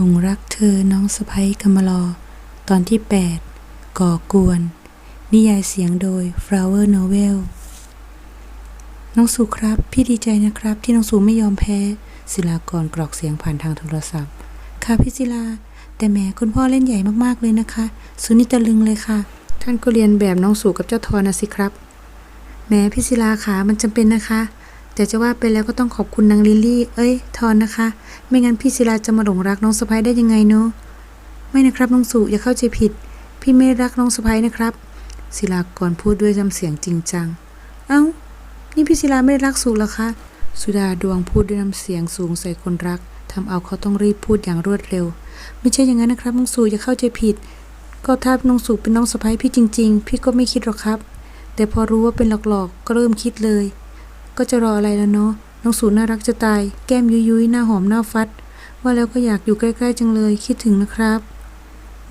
หลงรักเธอน้องสะพ้ยกำมลอ ตอนที่ 8 ก่อกวน นิยายเสียงโดย Flower Novel น้องสุครับ พี่ดีใจนะครับ ที่น้องสุไม่ยอมแพ้ ศิลากรกรอกเสียงผ่านทางโทรศัพท์ ค่ะพี่ศิลา แต่แหมคุณพ่อเล่นใหญ่มากๆเลยนะคะ สุนิตะลึงเลยค่ะ ท่านก็เรียนแบบน้องสุกับเจ้าทอนะสิครับแหมพี่ศิลาขามันจำเป็นนะคะ แต่จะว่าไปแล้วก็ต้องขอบคุณนางลิลลี่ เอ้ย ทอนนะคะ ไม่งั้นพี่ศิลาจะมาหลงรักน้องสะพ้ยได้ยังไงเนาะ ไม่นะครับน้องสุอย่าเข้าใจผิด พี่ไม่รักน้องสะพ้ยนะครับ ศิลากรพูดด้วยน้ำเสียงจริงจัง เอ้า นี่พี่ศิลาไม่ได้รักสุหรอคะ สุดาดวงพูดด้วยน้ำเสียงสูงใส่คนรักทำเอาเขาต้องรีบพูดอย่างรวดเร็ว ไม่ใช่อย่างนั้นนะครับน้องสุอย่าเข้าใจผิด ก็ถ้าน้องสุเป็นน้องสะพ้ยพี่จริง ๆ พี่ก็ไม่คิดหรอกครับ แต่พอรู้ว่าเป็นหลอกๆก็เริ่มคิดเลย ก็จะรออะไรแล้วเนาะ น้องสูน่ารักจะตาย แก้มยุยยุยหน้าหอมหน้าฟัด ว่าแล้วก็อยากอยู่ใกล้ๆจังเลย คิดถึงนะครับ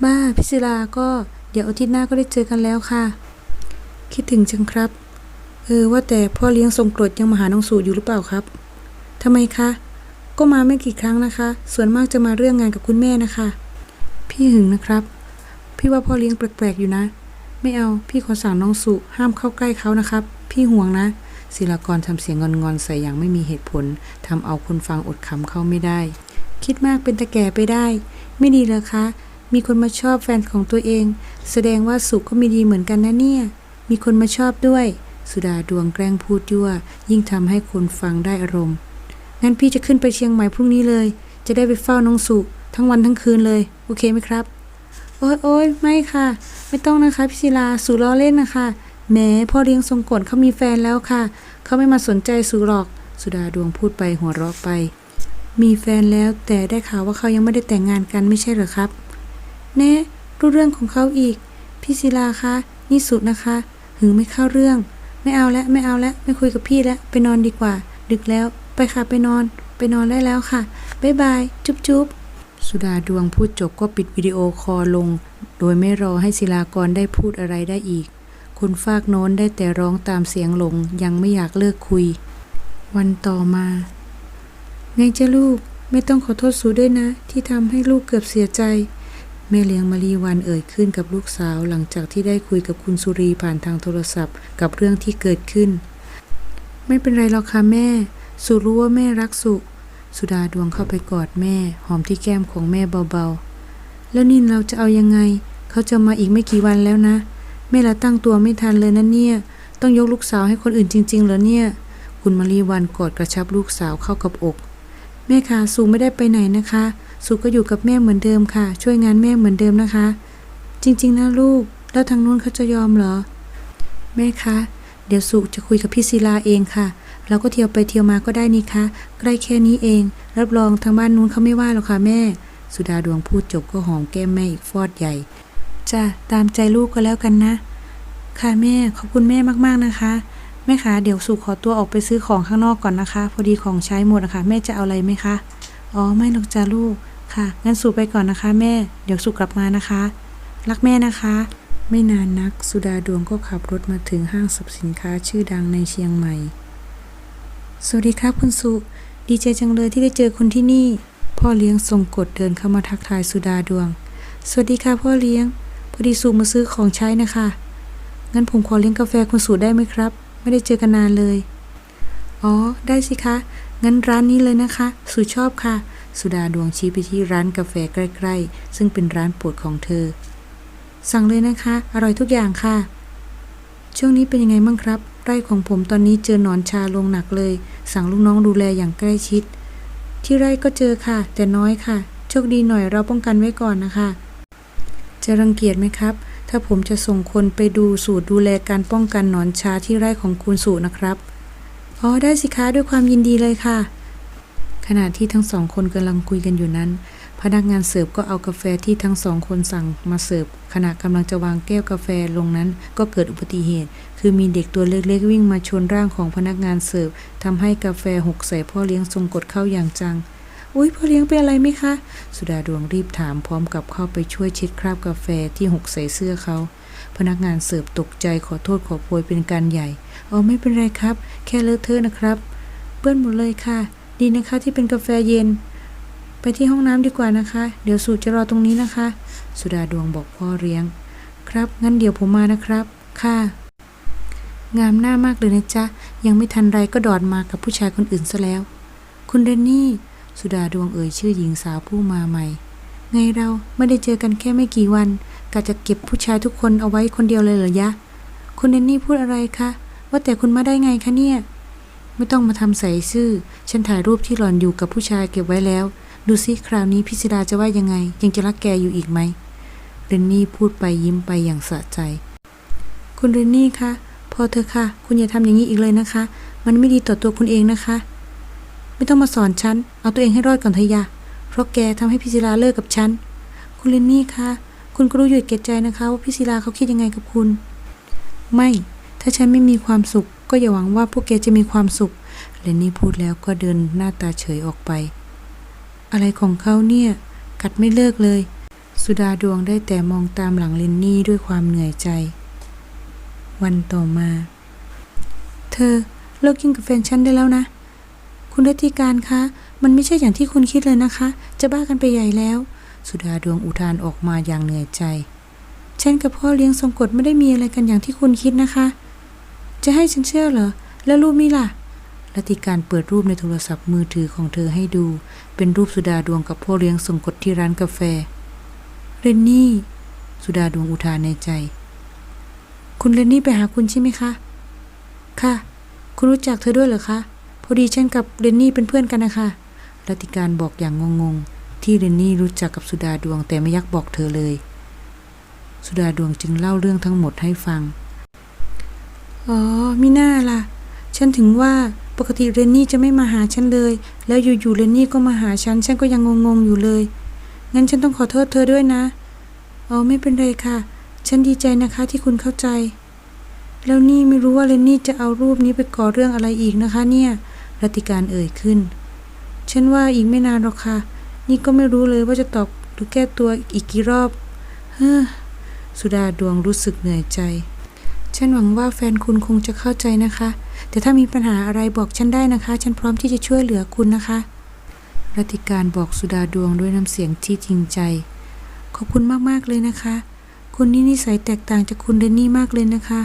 บ้าพิศิลาก็ เดี๋ยวอาทิตย์หน้าก็ได้เจอกันแล้วค่ะ คิดถึงจังครับ เออว่าแต่พ่อเลี้ยงทรงกรดยังมาหาน้องสูอยู่หรือเปล่าครับทำไมคะ ก็มาไม่กี่ครั้งนะคะ ส่วนมากจะมาเรื่องงานกับคุณแม่นะคะ พี่หึงนะครับ พี่ว่าพ่อเลี้ยงแปลกๆอยู่นะ ไม่เอา พี่ขอสั่งน้องสุห้ามเข้าใกล้เขานะครับ พี่ห่วงนะ ศิลากรทำเสียงงอนๆใส่อย่างไม่มีเหตุผลทำเอาคนฟังอดขำเข้าไม่ได้ คิดมากเป็นตะแก่ไปได้ ไม่ดีเลยคะ มีคนมาชอบแฟนของตัวเอง แสดงว่าสุก็ม่ดีเหมือนกันนะเนี่ย มีคนมาชอบด้วย สุดาดวงแกล้งพูดยั่ว ยิ่งทำให้คนฟังได้อารมณ์ งั้นพี่จะขึ้นไปเชียงใหม่พรุ่งนี้เลย จะได้ไปเฝ้าน้องสุทั้งวันทั้งคืนเลย โอเคไหมครับ โอ้ยโอ้ยไม่ค่ะ ไม่ต้องนะคะพี่ศิลาสุล้อเล่นนะคะ แหมพ่อเลี้ยงทรงกฎเขามีแฟนแล้วค่ะ เขาไม่มาสนใจสุหรอก สุดาดวงพูดไปหัวเราะไป มีแฟนแล้วแต่ได้ข่าวว่าเขายังไม่ได้แต่งงานกันไม่ใช่เหรอครับแน่รู้เรื่องของเขาอีก พี่ศิลาคะนี่สุดนะคะ หึงไม่เข้าเรื่อง ไม่เอาแล้วไม่เอาแล้วไม่คุยกับพี่แล้วไปนอนดีกว่า ดึกแล้ว ไปค่ะไปนอน ไปนอนได้แล้วค่ะบ๊ายบายจุ๊บจุ๊บสุดาดวงพูดจบก็ปิดวิดีโอคอลลงโดยไม่รอให้ศิลากรได้พูดอะไรได้อีก คนฟากโน้นได้แต่ร้องตามเสียงหลงยังไม่อยากเลิกคุย วันต่อมา ไงเจ้าลูกไม่ต้องขอโทษสูด้วยนะ ที่ทำให้ลูกเกือบเสียใจ แม่เลี้ยงมารีวันเอ่ยขึ้นกับลูกสาวหลังจากที่ได้คุยกับคุณสุรีผ่านทางโทรศัพท์ กับเรื่องที่เกิดขึ้น ไม่เป็นไรหรอกค่ะแม่ สุรู้ว่าแม่รักสุ สุดาดวงเข้าไปกอดแม่ หอมที่แก้มของแม่เบาๆ แล้วนี่เราจะเอายังไง เขาจะมาอีกไม่กี่วันแล้วนะ แม่ละตั้งตัวไม่ทันเลยนะเนี่ย ต้องยกลูกสาวให้คนอื่นจริง ๆ เหรอเนี่ย คุณมารีวันกอดกระชับลูกสาวเข้ากับอก แม่คะสุไม่ได้ไปไหนนะคะสุก็อยู่กับแม่เหมือนเดิมค่ะ ช่วยงานแม่เหมือนเดิมนะคะ จริง ๆ นะลูก แล้วทางนู้นเขาจะยอมเหรอ แม่คะ เดี๋ยวสุจะคุยกับพี่ศิลาเองค่ะ เราก็เที่ยวไปเที่ยวมาก็ได้นี่คะ ใกล้แค่นี้เอง รับรองทางบ้านนู้นเขาไม่ว่าหรอกค่ะแม่ สุดาดวงพูดจบก็หอมแก้มแม่อีกฟอดใหญ่ จ้ะตามใจลูกก็แล้วกันนะ ค่ะแม่ขอบคุณแม่มากๆนะคะ แม่คะเดี๋ยวสุขอตัวออกไปซื้อของข้างนอกก่อนนะคะ พอดีของใช้หมดนะคะแม่จะเอาอะไรไหมคะอ๋อไม่หรอกจ้าลูกค่ะ งั้นสุไปก่อนนะคะ แม่ เดี๋ยวสุกลับมานะคะ รักแม่นะคะ ไม่นานนักสุดาดวงก็ขับรถมาถึงห้างสรรพสินค้าชื่อดังในเชียงใหม่ สวัสดีครับคุณสุ ดีใจจังเลยที่ได้เจอคุณที่นี่ พ่อเลี้ยงทรงกฎเดินเข้ามาทักทายสุดาดวง สวัสดีค่ะพ่อเลี้ยง พอดีสุมาซื้อของใช้นะคะ งั้นผมขอเลี้ยงกาแฟคุณสุได้ไหมครับ ไม่ได้เจอกันนานเลย อ๋อ ได้สิคะ งั้นร้านนี้เลยนะคะสุชอบค่ะ สุดาดวงชี้ไปที่ร้านกาแฟใกล้ ๆ ซึ่งเป็นร้านโปรดของเธอ สั่งเลยนะคะ อร่อยทุกอย่างค่ะ ช่วงนี้เป็นยังไงบ้างครับ ไร่ของผมตอนนี้เจอหนอนชาลงหนักเลย สั่งลูกน้องดูแลอย่างใกล้ชิด ที่ไร่ก็เจอค่ะ แต่น้อยค่ะ โชคดีหน่อยเราป้องกันไว้ก่อนนะคะ จะรังเกียจไหมครับ ถ้าผมจะส่งคนไปดูสูตรดูแลการป้องกันหนอนชาที่ไร่ของคุณสูนะครับ อ๋อ ได้สิคะด้วยความยินดีเลยค่ะ ขณะที่ทั้งสองคนกำลังคุยกันอยู่นั้น พนักงานเสิร์ฟก็เอากาแฟที่ทั้งสองคนสั่งมาเสิร์ฟขณะกำลังจะวางแก้วกาแฟลงนั้น ก็เกิดอุบัติเหตุ คือมีเด็กตัวเล็กๆวิ่งมาชนร่างของพนักงานเสิร์ฟทำให้กาแฟหกใส่พ่อเลี้ยงทรงกดเข้าอย่างจัง อุ้ยพ่อเลี้ยงเป็นอะไรไหมคะ สุดาดวงรีบถามพร้อมกับเข้าไปช่วยเช็ดคราบกาแฟที่หกใส่เสื้อเขา พนักงานเสิร์ฟตกใจขอโทษขอโพยเป็นการใหญ่อ๋อไม่เป็นไรครับ แค่เลอะเทอะนะครับ เปื้อนหมดเลยค่ะ ดีนะคะที่เป็นกาแฟเย็น ไปที่ห้องน้ำดีกว่านะคะ เดี๋ยวสุจะรอตรงนี้นะคะ สุดาดวงบอกพ่อเลี้ยง ครับ งั้นเดี๋ยวผมมานะครับ ค่ะงามหน้ามากเลยนะจ๊ะ ยังไม่ทันไรก็ดอดมากับผู้ชายคนอื่นซะแล้ว คุณเรนนี่ สุดาดวงเอ่ยชื่อหญิงสาวผู้มาใหม่ ไงเราไม่ได้เจอกันแค่ไม่กี่วันกะจะเก็บผู้ชายทุกคนเอาไว้คนเดียวเลยเหรอยะ คุณเรนนี่พูดอะไรคะ ว่าแต่คุณมาได้ไงคะเนี่ย ไม่ต้องมาทำใส่ซื่อ ฉันถ่ายรูปที่หล่อนอยู่กับผู้ชายเก็บไว้แล้ว ดูสิคราวนี้พิสดาจะว่ายังไง ยังจะรักแกอยู่อีกไหม เรนนี่พูดไปยิ้มไปอย่างสะใจ คุณเรนนี่คะ พอเธอะค่ะ คุณอย่าทำอย่างนี้อีกเลยนะคะ มันไม่ดีต่อตัวคุณเองนะคะ ไม่ต้องมาสอนฉัน เอาตัวเองให้รอดก่อนเถอะยะเพราะแกทำให้พิศิลาเลิกกับฉัน คุณเรนนี่คะ คุณก็รู้อยู่แก่ใจนะคะ ว่าพิศิลาเขาคิดยังไงกับคุณ ไม่ ถ้าฉันไม่มีความสุข ก็อย่าหวังว่าพวกแกจะมีความสุขเรนนี่พูดแล้วก็เดินหน้าตาเฉยออกไป อะไรของเขาเนี่ย กัดไม่เลิกเลย สุดาดวงได้แต่มองตามหลังเรนนี่ด้วยความเหนื่อยใจ วันต่อมา เธอเลิกยุ่งกับแฟนฉันได้แล้วนะ คุณรัติการคะ มันไม่ใช่อย่างที่คุณคิดเลยนะคะ จะบ้ากันไปใหญ่แล้ว สุดาดวงอุทานออกมาอย่างเหนื่อยใจ ฉันกับพ่อเลี้ยงทรงกฎไม่ได้มีอะไรกันอย่างที่คุณคิดนะคะ จะให้ฉันเชื่อเหรอ แล้วรูปนี้ล่ะรัติการเปิดรูปในโทรศัพท์มือถือของเธอให้ดู เป็นรูปสุดาดวงกับพ่อเลี้ยงทรงกฎที่ร้านกาแฟ เรนนี่ สุดาดวงอุทานในใจ คุณเรนนี่ไปหาคุณใช่ไหมคะ ค่ะ คุณรู้จักเธอด้วยเหรอคะ อดีฉันกับเรนนี่เป็นเพื่อนกันนะคะรัติการบอกอย่างงงๆ ที่เรนนี่รู้จักกับสุดาดวงแต่ไม่ยักบอกเธอเลย สุดาดวงจึงเล่าเรื่องทั้งหมดให้ฟัง อ๋อมิน่าล่ะ ฉันถึงว่าปกติเรนนี่จะไม่มาหาฉันเลย แล้วอยู่ๆเรนนี่ก็มาหาฉัน ฉันก็ยังงงๆอยู่เลย งั้นฉันต้องขอโทษเธอด้วยนะ อ๋อไม่เป็นไรค่ะ ฉันดีใจนะคะที่คุณเข้าใจ แล้วนี่ไม่รู้ว่าเรนนี่จะเอารูปนี้ไปก่อเรื่องอะไรอีกนะคะ เนี่ย รัติการเอ่ยขึ้น ฉันว่าอีกไม่นานหรอกค่ะ นี่ก็ไม่รู้เลยว่าจะตอบหรือแก้ตัวอีกกี่รอบ เฮ้อ สุดาดวงรู้สึกเหนื่อยใจ ฉันหวังว่าแฟนคุณคงจะเข้าใจนะคะ แต่ถ้ามีปัญหาอะไรบอกฉันได้นะคะ ฉันพร้อมที่จะช่วยเหลือคุณนะคะรัติการบอกสุดาดวงด้วยน้ำเสียงที่จริงใจ ขอบคุณมากๆเลยนะคะ คุณนี่นิสัยแตกต่างจากคุณเรนนี่มากเลยนะคะ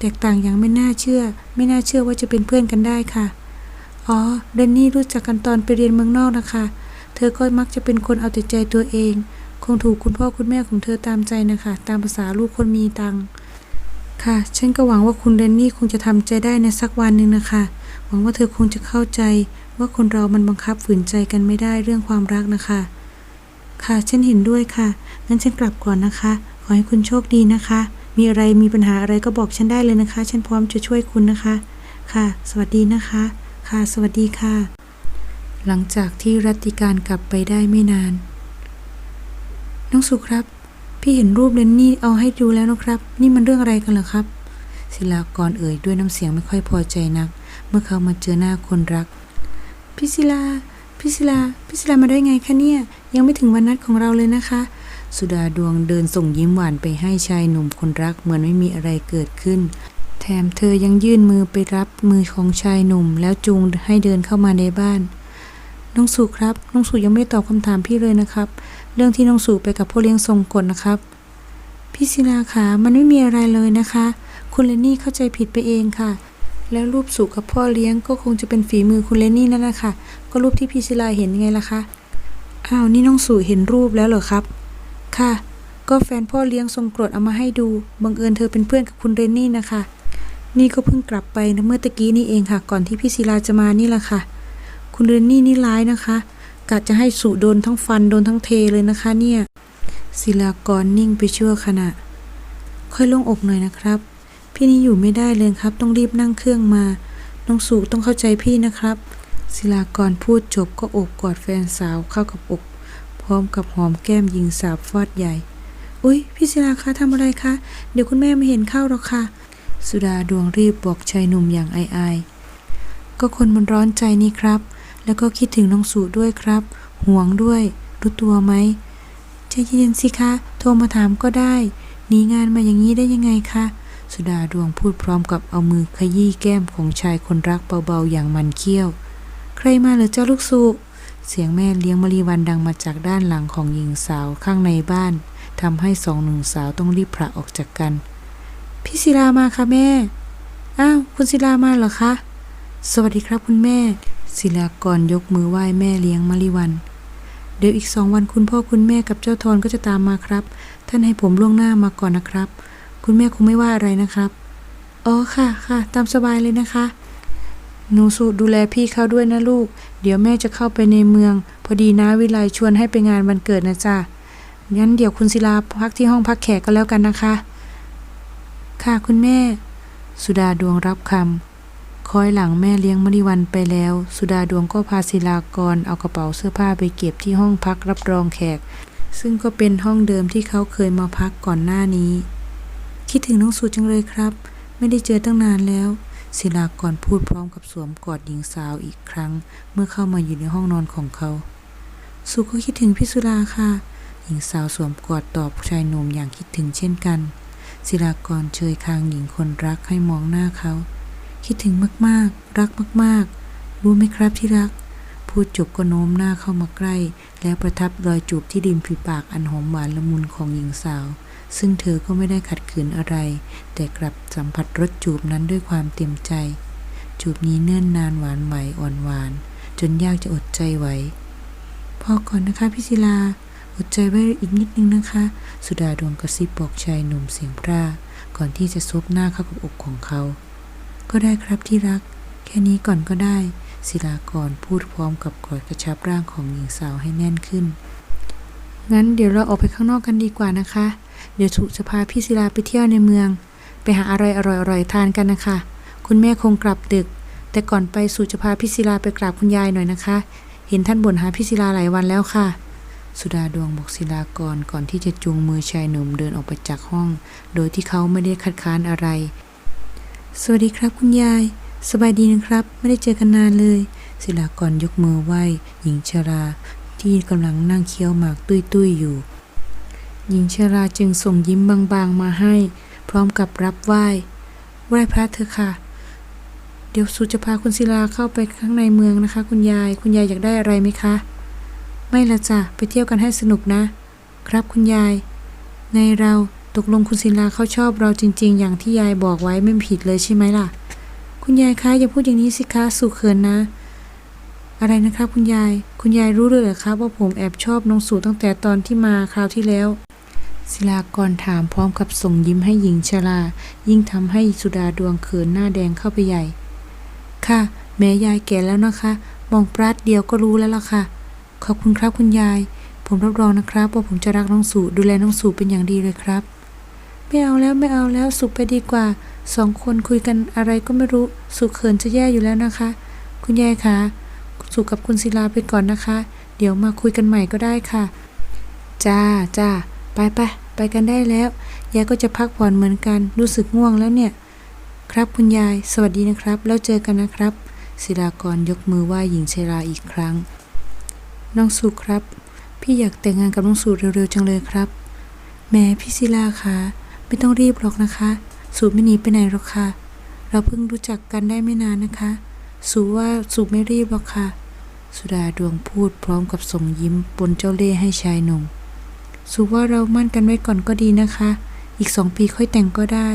แตกต่างอย่างไม่น่าเชื่อ ไม่น่าเชื่อว่าจะเป็นเพื่อนกันได้ค่ะ อ๋อ เรนนี่รู้จักกันตอนไปเรียนเมืองนอกนะคะ เธอก็มักจะเป็นคนเอาแต่ใจตัวเอง คงถูกคุณพ่อคุณแม่ของเธอตามใจนะคะ ตามภาษาลูกคนมีตังค์ค่ะ ฉันก็หวังว่าคุณเรนนี่คงจะทำใจได้ในสักวันหนึ่งนะคะ หวังว่าเธอคงจะเข้าใจว่าคนเรามันบังคับฝืนใจกันไม่ได้เรื่องความรักนะคะ ค่ะ ฉันเห็นด้วยค่ะ งั้นฉันกลับก่อนนะคะ ขอให้คุณโชคดีนะคะ มีอะไรมีปัญหาอะไรก็บอกฉันได้เลยนะคะ ฉันพร้อมจะช่วยคุณนะคะ ค่ะ สวัสดีนะคะ ค่ะ สวัสดีค่ะ หลังจากที่รัติการกลับไปได้ไม่นาน น้องสุครับ พี่เห็นรูปเรนนี่เอาให้ดูแล้วนะครับ นี่มันเรื่องอะไรกันเหรอครับ ศิลากรเอ่ยด้วยน้ำเสียงไม่ค่อยพอใจนัก เมื่อเขามาเจอหน้าคนรัก พี่ศิลา พี่ศิลา พี่ศิลามาได้ไงคะเนี่ย ยังไม่ถึงวันนัดของเราเลยนะคะ สุดาดวงเดินส่งยิ้มหวานไปให้ชายหนุ่มคนรักเหมือนไม่มีอะไรเกิดขึ้น แถมเธอยังยื่นมือไปรับมือของชายหนุ่ม แล้วจูงให้เดินเข้ามาในบ้าน น้องสุครับน้องสุยังไม่ได้ตอบคำถามพี่เลยนะครับ เรื่องที่น้องสุไปกับพ่อเลี้ยงทรงกฎนะครับ พี่ศิลาขามันไม่มีอะไรเลยนะคะ คุณเลนนี่เข้าใจผิดไปเองค่ะ แล้วรูปสุกับพ่อเลี้ยงก็คงจะเป็นฝีมือคุณเลนนี่นั่นแหละค่ะ ก็รูปที่พี่ศิลาเห็นไงล่ะคะอ้าวนี่น้องสุเห็นรูปแล้วเหรอครับ ค่ะ ก็แฟนพ่อเลี้ยงทรงกรดเอามาให้ดูบังเอิญเธอเป็นเพื่อนกับคุณเรนนี่นะคะ นี่ก็เพิ่งกลับไปนะเมื่อตะกี้นี่เองค่ะ ก่อนที่พี่ศิลาจะมานี่แหละค่ะ คุณเรนนี่นี่ร้ายนะคะกะจะให้สุโดนทั้งฟันโดนทั้งเทเลยนะคะ เนี่ย ศิลากรนิ่งไปชั่วขณะ ค่อยโลงอกหน่อยนะครับ พี่นี่อยู่ไม่ได้เลยครับ ต้องรีบนั่งเครื่องมา น้องสุต้องเข้าใจพี่นะครับ ศิลากรพูดจบก็โอบกอดแฟนสาวเข้ากับอก พร้อมกับหอมแก้มยิงสาบฟอดใหญ่ อุ๊ย พี่ศิลาคะทำอะไรคะ เดี๋ยวคุณแม่ไม่เห็นเข้าหรอกค่ะ สุดาดวงรีบบอกชายหนุ่มอย่างอายๆ ก็คนมันร้อนใจนี่ครับ แล้วก็คิดถึงน้องสูด้วยครับ ห่วงด้วย รู้ตัวไหมใจเย็นๆสิคะ โทรมาถามก็ได้ หนีงานมาอย่างนี้ได้ยังไงคะ สุดาดวงพูดพร้อมกับเอามือขยี้แก้มของชายคนรักเบาๆอย่างมันเคี้ยว ใครมาเหรอเจ้าลูกสุเสียงแม่เลี้ยงมรีวันดังมาจากด้านหลังของหญิงสาวข้างในบ้านทำให้สองหนุ่มสาวต้องรีบผละออกจากกัน พี่ศิลามาค่ะแม่ อ้าว คุณศิลามาเหรอคะ สวัสดีครับคุณแม่ ศิลากรยกมือไหว้แม่เลี้ยงมาริวัน เดี๋ยวอีกสองวันคุณพ่อคุณแม่กับเจ้าทอนก็จะตามมาครับ ท่านให้ผมล่วงหน้ามาก่อนนะครับ คุณแม่คงไม่ว่าอะไรนะครับ อ๋อค่ะค่ะ ตามสบายเลยนะคะ หนูสูดูแลพี่เขาด้วยนะลูก เดี๋ยวแม่จะเข้าไปในเมือง พอดีนะวิไลชวนให้ไปงานวันเกิดนะจ๊ะงั้นเดี๋ยวคุณศิลาพักที่ห้องพักแขกก็แล้วกันนะคะ ค่ะคุณแม่ สุดาดวงรับคำคอยหลังแม่เลี้ยงมริวันไปแล้ว สุดาดวงก็พาศิลากรเอากระเป๋าเสื้อผ้าไปเก็บที่ห้องพักรับรองแขก ซึ่งก็เป็นห้องเดิมที่เขาเคยมาพักก่อนหน้านี้ คิดถึงน้องสุจังเลยครับ ไม่ได้เจอตั้งนานแล้ว ศิลากรพูดพร้อมกับสวมกอดหญิงสาวอีกครั้ง เมื่อเข้ามาอยู่ในห้องนอนของเขาสุก็คิดถึงพี่สุราค่ะ หญิงสาวสวมกอดตอบชายหนุ่มอย่างคิดถึงเช่นกัน ศิลากรเชยคางหญิงคนรักให้มองหน้าเขา คิดถึงมากๆ รักมากๆ รู้ไหมครับที่รัก พูดจบก็โน้มหน้าเข้ามาใกล้ แล้วประทับรอยจูบที่ริมฝีปากอันหอมหวานละมุนของหญิงสาว ซึ่งเธอก็ไม่ได้ขัดขืนอะไร แต่กลับสัมผัสรสจูบนั้นด้วยความเต็มใจ จูบนี้เนิ่นนานหวานไหวอ่อนหวาน จนยากจะอดใจไหวพอก่อนนะคะพี่ศิลา อดใจไว้อีกนิดนึงนะคะ สุดาดวงกระซิบบอกชายหนุ่มเสียงพร่าก่อนที่จะซบหน้าเข้ากับอกของเขา ก็ได้ครับที่รัก แค่นี้ก่อนก็ได้ ศิลากรพูดพร้อมกับกอดกระชับร่างของหญิงสาวให้แน่นขึ้น งั้นเดี๋ยวเราออกไปข้างนอกกันดีกว่านะคะ เดี๋ยวสุจะพาพี่ศิลาไปเที่ยวในเมือง ไปหาอะไรอร่อยๆทานกันนะคะ คุณแม่คงกลับดึก แต่ก่อนไปสุจะพาพี่ศิลาไปกราบคุณยายหน่อยนะคะ เห็นท่านบ่นหาพี่ศิลาหลายวันแล้วค่ะ สุดาดวงบอกศิลากรก่อนที่จะจูงมือชายหนุ่มเดินออกไปจากห้อง โดยที่เขาไม่ได้คัดค้านอะไร สวัสดีครับคุณยาย สบายดีนะครับ ไม่ได้เจอกันนานเลย ศิลากรยกมือไหว้หญิงชรา ที่กำลังนั่งเคี้ยวหมากตุ้ยๆอยู่ หญิงชราจึงส่งยิ้มบางๆมาให้ พร้อมกับรับไหว้ไหว้พระเถอะค่ะ เดี๋ยวสุจะพาคุณศิลาเข้าไปข้างในเมืองนะคะ คุณยาย คุณยายอยากได้อะไรไหมคะ ไม่ละจ้ะ ไปเที่ยวกันให้สนุกนะ ครับคุณยายในเราตกลงคุณศิลาเขาชอบเราจริง ๆ อย่างที่ยายบอกไว้ไม่ผิดเลยใช่ไหมล่ะ คุณยายคะอย่าพูดอย่างนี้สิคะสุเขินนะ อะไรนะครับคุณยาย คุณยายรู้เลยเหรอครับว่าผมแอบชอบน้องสูตั้งแต่ตอนที่มาคราวที่แล้ว ศิลากรถามพร้อมกับส่งยิ้มให้หญิงชรา ยิ่งทำให้สุดาดวงเขินหน้าแดงเข้าไปใหญ่ ค่ะ แม่ยายแก่แล้วนะคะ มองปราดเดียวก็รู้แล้วล่ะค่ะ ขอบคุณครับคุณยาย ผมรับรองนะครับว่าผมจะรักน้องสูดูแลน้องสูเป็นอย่างดีเลยครับ ไม่เอาแล้วไม่เอาแล้วสุไปดีกว่าสองคนคุยกันอะไรก็ไม่รู้สุเขินจะแย่อยู่แล้วนะคะ คุณยายคะสุกับคุณศิลาไปก่อนนะคะ เดี๋ยวมาคุยกันใหม่ก็ได้ค่ะ จ้าจ้าไปไปไปกันได้แล้ว ยายก็จะพักผ่อนเหมือนกัน รู้สึกง่วงแล้วเนี่ย ครับคุณยาย สวัสดีนะครับ แล้วเจอกันนะครับ ศิลากรยกมือไหว้หญิงชราอีกครั้ง น้องสุครับ พี่อยากแต่งงานกับน้องสุเร็วๆจังเลยครับแหม่พี่ศิลาคะไม่ต้องรีบหรอกนะคะ สูไม่หนีไปไหนหรอกค่ะ เราเพิ่งรู้จักกันได้ไม่นานนะคะ สูว่าสูไม่รีบหรอกค่ะ สุดาดวงพูดพร้อมกับส่งยิ้มปนเจ้าเล่ห์ให้ชายหนุ่มสูว่าเรามั่นกันไว้ก่อนก็ดีนะคะ อีกสองปีค่อยแต่งก็ได้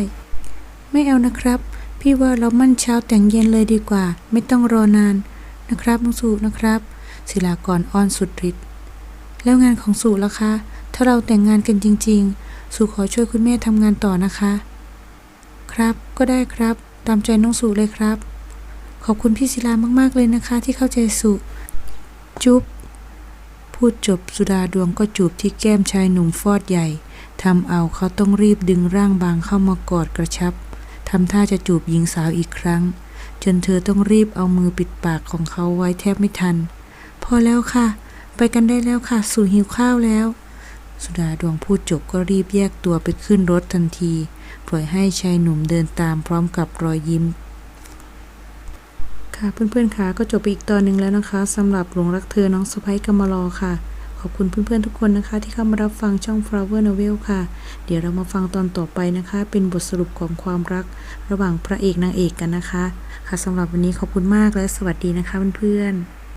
ไม่เอานะครับ พี่ว่าเรามั่นเช้าแต่งเย็นเลยดีกว่า ไม่ต้องรอนานนะครับน้องสูนะครับ ศิลากรอ้อนสุดฤทธิ์แล้วงานของสูล่ะคะ ถ้าเราแต่งงานกันจริง ๆสูขอช่วยคุณแม่ทำงานต่อนะคะ ครับก็ได้ครับ ตามใจน้องสูเลยครับ ขอบคุณพี่ศิลามากๆเลยนะคะ ที่เข้าใจสุจุ๊บพูดจบสุดาดวงก็จูบที่แก้มชายหนุ่มฟอดใหญ่ทำเอาเขาต้องรีบดึงร่างบางเข้ามากอดกระชับทำท่าจะจูบหญิงสาวอีกครั้ง จนเธอต้องรีบเอามือปิดปากของเขาไว้แทบไม่ทัน อแล้วค่ะ ไปกันได้แล้วค่ะ สู่หิวข้าวแล้ว สุดาดวงพูดจบก็รีบแยกตัวไปขึ้นรถทันที ปล่อยให้ชายหนุ่มเดินตามพร้อมกับรอยยิ้ม ค่ะเพื่อนๆค่ะก็จบไปอีกตอนหนึ่งแล้วนะคะสำหรับหลงรักเธอน้องสไปกำมารอค่ะขอบคุณเพื่อนๆทุกคนนะคะ ที่เข้ามารับฟังช่อง Flower Novel ค่ะ เดี๋ยวเรามาฟังตอนต่อไปนะคะ เป็นบทสรุปของความรักระหว่างพระเอกนางเอกกันนะคะ ค่ะสำหรับวันนี้ขอบคุณมากและสวัสดีนะคะเพื่อนๆ